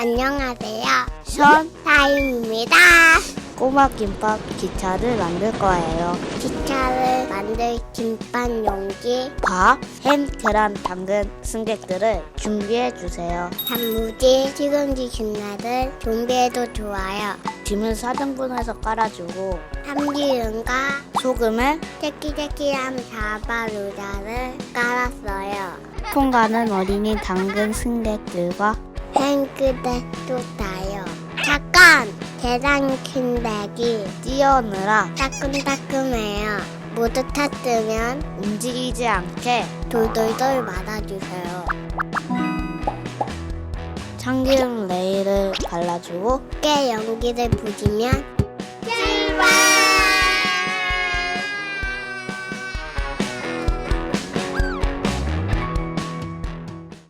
안녕하세요. 션 타임입니다. 꼬마 김밥 기차를 만들 거예요. 기차를 만들 김밥 용기, 밥, 햄, 계란, 당근, 승객들을 준비해 주세요. 단무지, 시금치 중화를 준비해도 좋아요. 짐을 4등분해서 깔아주고 참기름과 소금을 새끼새끼한 사바루다를 깔았어요. 통가는 어린이 당근 승객들과 햄그대도 따요. 잠깐! 계란 킨백이 뛰어느라 따끔따끔해요. 모두 탔으면 움직이지 않게 돌돌돌 말아주세요. 참기름 레이를 발라주고 깨 연기를 부리면